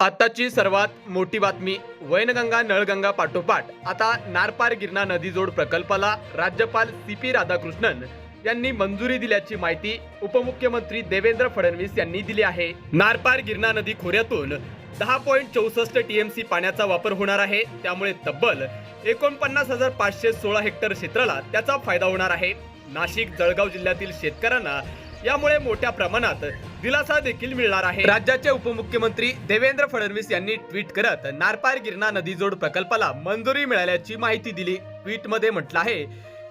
आताची सर्वात मोठी बातमी वैनगंगा नळगंगा पाठोपाठ. आता नारपार गिरणा नदीजोड प्रकल्पाला राज्यपाल सी पी राधाकृष्णन यांनी मंजुरी दिल्याची माहिती उपमुख्यमंत्री देवेंद्र फडणवीस यांनी दिली आहे. नारपार गिरणा नदी खोऱ्यातून दहा पॉईंट चौसष्ट टीएमसी पाण्याचा वापर होणार आहे. त्यामुळे तब्बल एकोणपन्नास हजार पाचशे सोळा हेक्टर क्षेत्राला त्याचा फायदा होणार आहे. नाशिक जळगाव जिल्ह्यातील शेतकऱ्यांना यामुळे मोठ्या प्रमाणात दिलासा देखील मिळणार आहे. राज्याचे उपमुख्यमंत्री देवेंद्र फडणवीस यांनी ट्विट करत नारपार गिरणा नदीजोड प्रकल्पाला मंजुरी मिळाल्याची माहिती दिली. ट्विटमध्ये म्हटलं आहे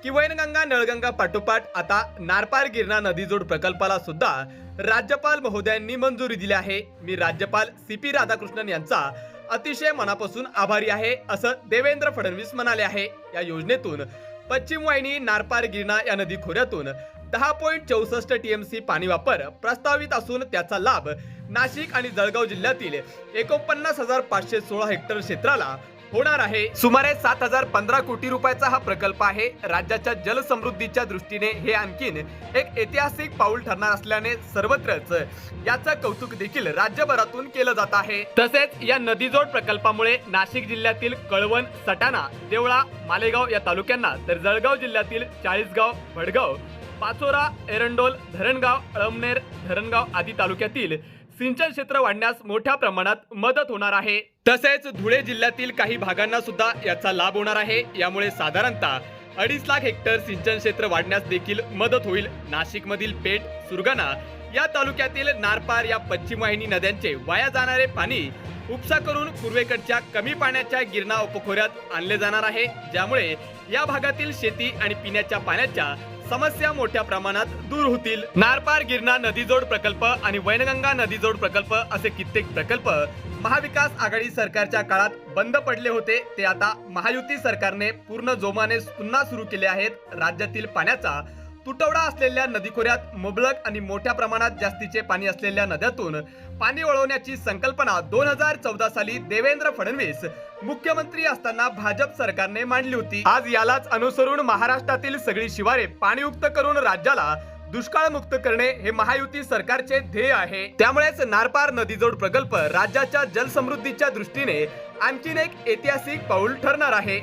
की वैनगंगा नळगंगा पाठोपाठ आता नारपार गिरणा नदीजोड प्रकल्पाला सुद्धा राज्यपाल महोदयांनी मंजुरी दिली आहे. मी राज्यपाल सी पी राधाकृष्णन यांचा अतिशय मनापासून आभारी आहे असं देवेंद्र फडणवीस म्हणाले आहे. या योजनेतून पश्चिम वाहिनी नारपार गिरणा या नदी खोऱ्यातून दहा पॉईंट चौसष्ट टीएमसी पाणी वापर प्रस्तावित असून त्याचा लाभ नाशिक आणि जळगाव जिल्ह्यातील एकोणपन्नास हजार पाचशे सोळा हेक्टर क्षेत्राला होणार आहे. सुमारे सात हजार पंधरा कोटी रुपयाचा हा प्रकल्प आहे. राज्याच्या जलसमृद्धीच्या दृष्टीने हे आणखीन एक ऐतिहासिक पाऊल ठरणार असल्याने सर्वत्रच याचं कौतुक देखील राज्यभरातून केलं जात आहे. तसेच या नदीजोड प्रकल्पामुळे नाशिक जिल्ह्यातील कळवण सटाणा देवळा मालेगाव या तालुक्यांना तर जळगाव जिल्ह्यातील चाळीसगाव भडगाव पाचोरा एरंडोल धरणगाव अळमनेर धरणगाव आदी तालुक्यातील सिंचन क्षेत्र वाढण्यास मोठ्या प्रमाणात मदत होणार आहे. तसेच धुळे जिल्ह्यातील काही भागांना सुद्धा याचा लाभ होणार आहे. यामुळे साधारणतः अडीच लाख हेक्टर सिंचन क्षेत्र वाढण्यास देखील मदत होईल. नाशिक मधील पेठ सुरगाणा या तालुक्यातील नारपार या पश्चिम वाहिनी नद्यांचे वाया जाणारे पाणी उपसा करून पूर्वेकडच्या कमी पाण्याच्या गिरणा उपखोऱ्यात आणले जाणार आहे. ज्यामुळे या भागातील शेती आणि पिण्याच्या पाण्याच्या समस्या मोठ्या प्रमाणात दूर होतील. नारपार गिरणा नदीजोड प्रकल्प आणि वैनगंगा नदीजोड प्रकल्प असे कित्येक प्रकल्प महाविकास आघाडी सरकारच्या काळात बंद पडले होते. ते आता महायुती सरकारने पूर्ण जोमाने पुन्हा सुरू केले आहेत. राज्यातील पाण्याचा तुटवडा असलेल्या नदीखोऱ्यात मुबलक आणि मोठ्या प्रमाणात जास्तीचे पाणी असलेल्या नद्यातून पाणी वळवण्याची संकल्पना दोन हजार चौदा साली देवेंद्र फडणवीस मुख्यमंत्री असताना भाजप सरकारने मांडली होती. आज यालाच अनुसरून महाराष्ट्रातील सगळी शिवारे पाणीयुक्त करून राज्याला दुष्काळ मुक्त करणे हे महायुती सरकारचे ध्येय आहे. त्यामुळेच नारपार नदीजोड प्रकल्प राज्याच्या जलसमृद्धीच्या दृष्टीने आणखीन एक ऐतिहासिक पाऊल ठरणार आहे.